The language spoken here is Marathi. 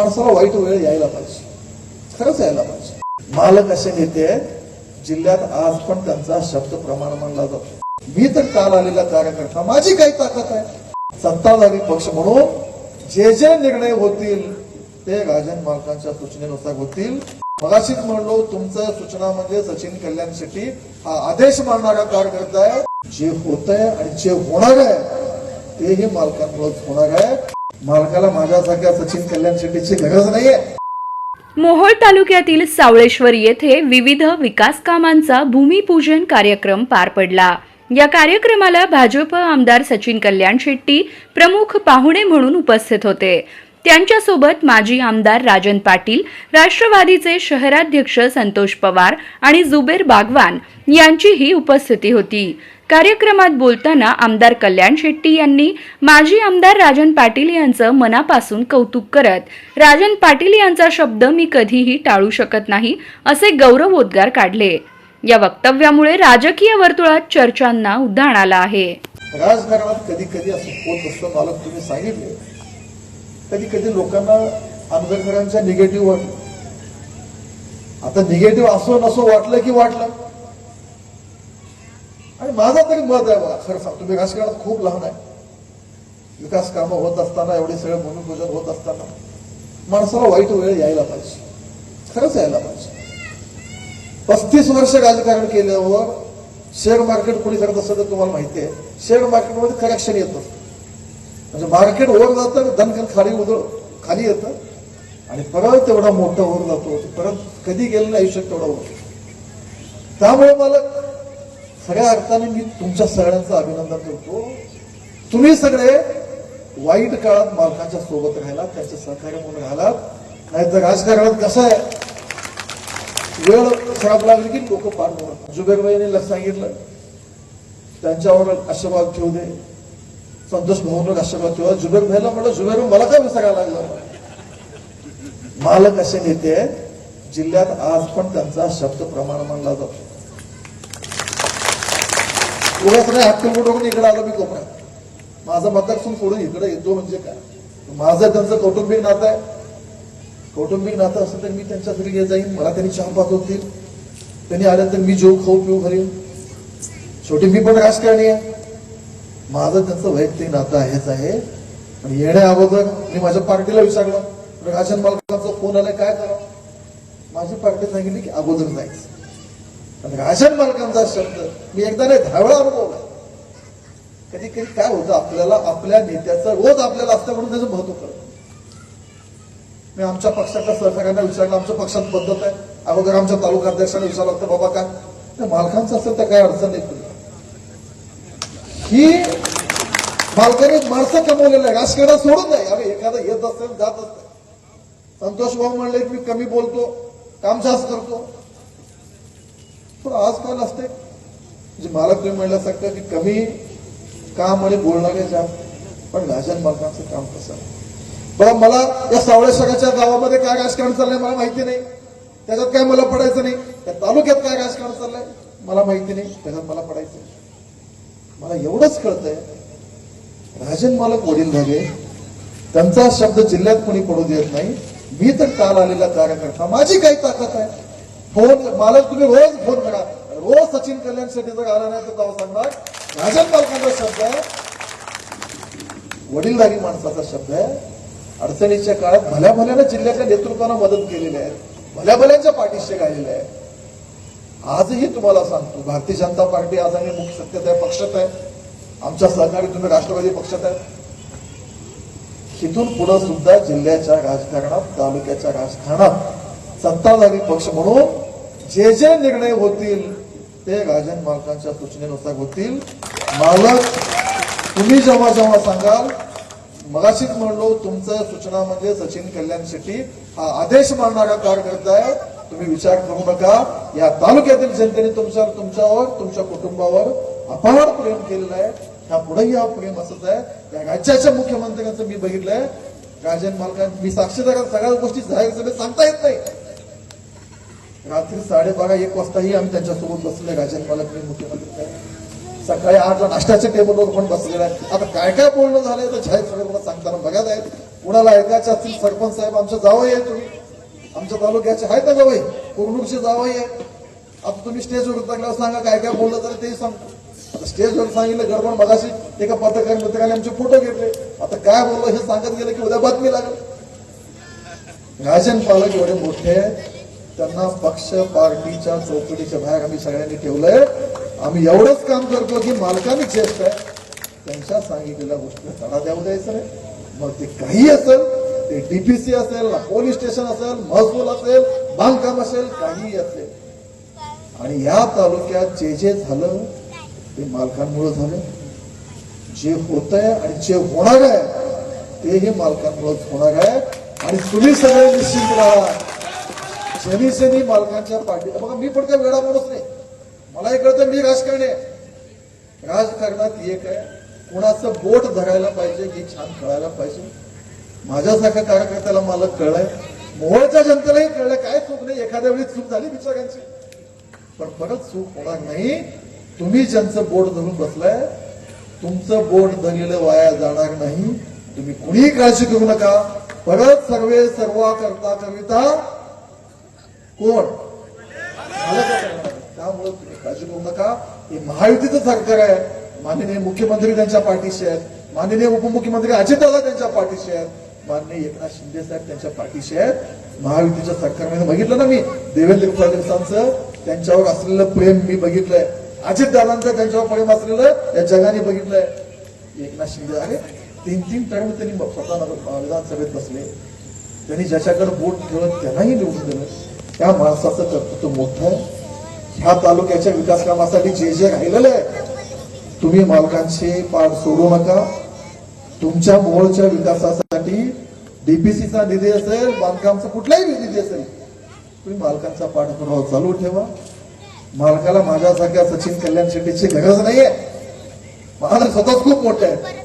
माणसाला वाईट वेळ यायला पाहिजे. खरंच यायला पाहिजे. मालक असे नेते आहेत जिल्ह्यात आज पण त्यांचा शब्द प्रमाण मानला जातो. मी तर काल आलेला कार्यकर्ता माझी काही ताकद आहे. सत्ताधारी पक्ष म्हणून जे जे निर्णय होतील ते राजन मालकांच्या सूचनेनुसार होतील. मगाशीच म्हणलो तुमचं सूचना म्हणजे सचिन कल्याण शेट्टी हा आदेश मानणारा कार्यकर्ता आहे. जे होत आहे आणि जे होणार आहे तेही मालकांमुळेच होणार आहे. मालकाला माझ्यासारख्या सचिन कल्याण शेट्टीची गरज नाहीये. मोहोळ तालुक्यातील सावळेश्वर येथे विविध विकास कामांचा भूमिपूजन कार्यक्रम पार पडला. या कार्यक्रमाला भाजप आमदार सचिन कल्याण शेट्टी प्रमुख पाहुणे म्हणून उपस्थित होते. त्यांच्यासोबत माजी आमदार राजन पाटील राष्ट्रवादीचे शहराध्यक्ष संतोष पवार आणि जुबेर बागवान यांचीही उपस्थिती होती. कार्यक्रमात बोलताना आमदार कल्याण शेट्टी यांनी माजी आमदार राजन पाटील यांचं मनापासून कौतुक करत राजन पाटील यांचा शब्द मी कधीही टाळू शकत नाही असे गौरवोद्गार काढले. या वक्तव्यामुळे राजकीय वर्तुळात चर्चांना उधाण आलं आहे. राजकारणात कधी कधी असं होत असतं मला तुम्ही सांगितले. कधी कधी लोकांना आंबेडकरांच्या निगेटिव्ह वाटलं आता निगेटिव्ह असो नसो वाटलं की वाटलं. आणि माझा तरी मत आहे बघा खरं सांग तुम्ही राजकारणात खूप लहान आहे. विकास कामं होत असताना एवढे सगळे भूमिपूजन होत असताना माणसाला वाईट वेळ यायला पाहिजे. खरंच यायला पाहिजे. पस्तीस वर्ष राजकारण केल्यावर शेअर मार्केट कोणी करत असतं तर तुम्हाला माहिती आहे शेअर मार्केटमध्ये करेक्शन येत. असतं म्हणजे मार्केट वर जातं धनकन खाली उदळ खाली येतं. आणि परत तेवढा मोठा वर जातो परत कधी गेलं नाही आयुष्यात तेवढा वर त्यामुळे मला सगळ्या अर्थाने मी तुमच्या सगळ्यांचं अभिनंदन करतो. तुम्ही सगळे वाईट काळात मालकांच्या सोबत राहिलात त्यांचे सहकार्य म्हणून राहिलात. नाहीतर राजकारणात कसं आहे? वेळ खराब लागली की लोक पार होणार जुबेरबाईने सांगितलं. त्यांच्यावर आशीर्वाद ठेवू दे. संतोष भाऊन आशीर्वाद ठेवा. जुबेर भाईला म्हटलं जुबेर मला काय विसरायला लागलं? मालक असे नेते जिल्ह्यात आज पण त्यांचा शब्द प्रमाण मानला जातो. कोणाकडे नाही हात इकडे आलो मी कोपऱ्यात. माझं मतदारसंघ सोडून इकडे येतो म्हणजे काय? माझं त्यांचं कौटुंबिक नातं आहे. कौटुंबिक नातं असेल तर मी त्यांच्या घरी घेत जाईन मला त्यांनी चहा पाठवतील. त्यांनी आल्यानंतर मी जेव खाऊ पिऊ घरी. शेवटी मी पण राजकारणी आहे. माझं त्यांचं वैयक्तिक नातं आहेच आहे. पण येण्या अगोदर मी माझ्या पार्टीला विचारलं राजन मालकांचा फोन आलाय काय करा? माझी पार्टी सांगितली की अगोदर जायचं. आणि राजन मालकांचा शब्द. मी एकदा नाही धावळा अनुभवला. कधी कधी काय होतं आपल्याला आपल्या नेत्याचं रोज आपल्याला असतं म्हणून त्याचं महत्त्व करत मी आमच्या पक्षाच्या सहकार्यांना विचारलं आमच्या पक्षात पद्धत आहे? अगोदर आमच्या तालुका अध्यक्षांना विचारलं लागतं बाबा काय मालकांचं असेल तर काय अडचण नाही. तुला ही मालकाने माणसं कमवलेलं आहे. राजकारणात सोडून नाही अरे एखादं येत असेल जात असेल. संतोष भाऊ म्हणले की मी कमी बोलतो काम जास्त करतो. पण आजकाल असते. म्हणजे मला तुम्ही म्हणल्यासारखं की कमी काम आणि बोलणारे जास्त पण राजन मालकांचं काम कसं आहे? बघा मला या सावळेश्वराच्या गावामध्ये काय राजकारण चाललंय मला माहिती नाही. त्याच्यात काय मला पडायचं नाही. त्या तालुक्यात काय राजकारण चाललंय मला माहिती नाही. त्याच्यात मला पडायचं मला एवढंच कळतंय राजन मालक वडील झाले त्यांचा शब्द जिल्ह्यात कोणी पडू देत नाही. मी तर काल आलेला कार्यकर्ता माझी काही ताकद आहे. फोन मला तुम्ही रोज फोन करा. रोज सचिन कल्याण शेट्टी गाणं आला नाही तर सांगणार. राजन मालकांचा शब्द आहे. वडीलधारी माणसाचा शब्द आहे. अडचणीच्या काळात भल्या भल्यानं जिल्ह्याच्या नेतृत्वानं मदत केलेली आहे. भल्या भल्यांच्या पाठीशी राहिलेले आहे. आजही तुम्हाला सांगतो भारतीय जनता पार्टी आज आम्ही मुख्य सत्तेत आहे पक्षात आहे. आमच्या सहकारी तुम्ही राष्ट्रवादी पक्षात आहे. तिथून पुढे सुद्धा जिल्ह्याच्या राजकारणात तालुक्याच्या राजकारणात सत्ताधारी पक्ष म्हणून जे जे निर्णय होतील ते राजन मालकांच्या सूचनेनुसार होतील. मालक तुम्ही जेव्हा जेव्हा सांगाल मगाशीच म्हणलो तुमचं सूचना म्हणजे सचिन कल्याण शेट्टी. हा आदेश मानणारा कार्यकर्ता आहे. तुम्ही विचार करू नका. या तालुक्यातील जनतेने तुमच्या तुमच्यावर तुमच्या कुटुंबावर अपार प्रेम केलेलं आहे. ह्या पुढेही हा प्रेम असंच आहे. या राज्याच्या मुख्यमंत्र्यांचं मी बघितलंय. राजन मालकां मी साक्षीदार सगळ्या गोष्टी जाहीर सभेत सांगता येत नाही. रात्री साडेबारा एक वाजताही आम्ही त्यांच्यासोबत बसले राजन मालक मुख्यमंत्री सकाळी आठला नाश्त्याच्या टेबलवर पण बसलेलं आहे? आता काय काय बोलणं झालंय तर जाहीर सगळे मला सांगताना बघत आहेत कुणाला ऐकायचे असतील सरपंच साहेब आमच्या जावई आहे तुम्ही. आमच्या तालुक्याचे आहेत ना जावई? कोकणूरचे जावई आहे. आता तुम्ही स्टेजवर उतरल्यावर सांगा काय काय बोललं तर तेही सांगतो. आता स्टेजवर सांगितलं गडबड मगाशी एका पत्रकार मित्राने आमचे फोटो घेतले. आता काय बोललं हे सांगत गेलं की उद्या बातमी लागेल. राजन पालक एवढे मोठे आहेत. त्यांना पक्ष पार्टीच्या चौकटीच्या बाहेर आम्ही सगळ्यांनी ठेवलंय. आम्ही एवढंच काम करतो की मालकाने चेष्ट आहे त्यांच्या सांगितलेल्या गोष्टी तडा द्याऊ द्यायचं नाही. मग ते काही असेल ते डीपीसी असेल पोलीस स्टेशन असेल महसूल असेल बांधकाम असेल काही असेल. आणि या तालुक्यात जे जे झालं ते मालकांमुळे झालं. जे होत आहे आणि जे होणार आहे तेही मालकांमुळेच होणार आहे. आणि तुम्ही सगळे निश्चित राहा. शनी मालकांच्या पाठी बघा मी पण काय वेळा माणूस नाही. मलाही कळतं मी राजकारणी आहे. राजकारणात एक आहे कोणाचं बोट धरायला पाहिजे की छान कळायला पाहिजे. माझ्यासारख्या कार्यकर्त्याला मला कळलंय. मोहळच्या जनतेलाही कळलंय. काय चूक नाही? एखाद्या वेळी चूक झाली बिचारांची पण परत चूक होणार नाही. तुम्ही ज्यांचं बोट धरून बसलाय तुमचं बोट धरलेलं वाया जाणार नाही. तुम्ही कुणीही काळजी करू नका. परत सर्वे सर्वा करता कविता कोण? त्यामुळे तुम्ही काळजी करू नका हे महायुतीचं सरकार आहे. माननीय मुख्यमंत्री त्यांच्या पाठीशी आहेत. माननीय उपमुख्यमंत्री अजितदादा त्यांच्या पाठीशी आहेत. माननीय एकनाथ शिंदे साहेब त्यांच्या पाठीशी आहेत. महायुतीच्या सरकारमध्ये बघितलं ना मी देवेंद्र फडणवीसांचं त्यांच्यावर असलेलं प्रेम मी बघितलंय. अजितदादांचं त्यांच्यावर प्रेम असलेलं या जगाने बघितलंय. एकनाथ शिंदे अरे तीन तीन टर्म त्यांनी स्वतः विधानसभेत बसले. त्यांनी ज्याच्याकडे बोट ठेवलं त्यांनाही निवडून दिलं. त्या माणसाचं कर्तृत्व मोठं आहे. ह्या तालुक्याच्या विकास कामासाठी जे जे राहिलेलं आहे तुम्ही मालकांचे पाठ सोडू नका. तुमच्या मोळच्या विकासासाठी डीपीसीचा निधी असेल बांधकामचा कुठलाही निधी असेल तुम्ही मालकांचा पाठपुरावा चालू ठेवा. मालकाला माझ्यासारख्या सचिन कल्याण शेट्टीची गरज नाहीये. माझं स्वतःच खूप मोठं आहे.